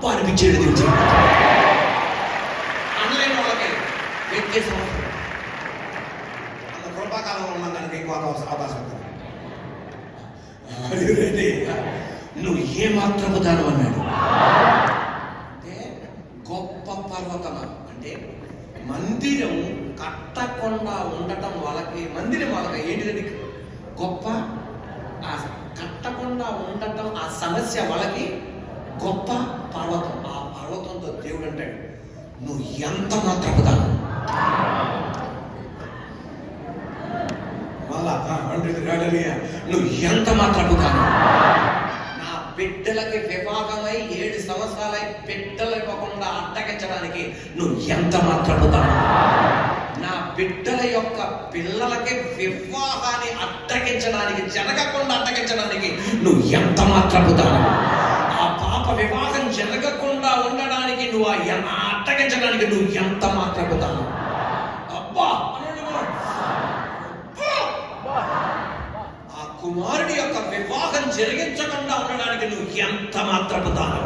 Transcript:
అప్ప అనిపించేది దేవుడు అనలేని వాళ్ళకి వ్యక్తి సంవత్సరం అంత కృపాకాలంలో ఉన్న దానికి ఎక్కువ అవకాశం ఉంటుంది నువ్వు ఏ మాత్రము దానం అన్నాడు. అంటే గొప్ప పర్వతమా? అంటే మందిరం కట్టకుండా ఉండటం వాళ్ళకి మందిరం వాళ్ళకి ఏంటిది గొప్ప? ఆ కట్టకుండా ఉండటం ఆ సమస్య వాళ్ళకి గొప్ప పర్వతం ఆ పర్వతంతో దేవుడు అంటాడు నువ్వు ఎంత మాత్రపు దాను నువ్వు ఎంత మాత్రపు దానం నా బిడ్డలకి విభాగమై ఏడు సంవత్సరాలై బిడ్డలు ఇవ్వకుండా అడ్డగించడానికి నువ్వు ఎంత మాత్రపు నా బిడ్డల యొక్క పిల్లలకి వివాహాన్ని అడ్డగించడానికి జరగకుండా అడ్డగించడానికి నువ్వు ఎంత మాత్రపు ఆ పాప వివాహం జరగకుండా ఉండడానికి నువ్వు ఆ ఎ- ఆ అడ్డగించడానికి నువ్వు ఎంత మాత్రపు దానం అబ్బా అనండి మనం. అబ్బా! ఆ కుమారుడి యొక్క వివాహం జరిగించకుండా ఉండడానికి నువ్వు ఎంత మాత్రపు దానం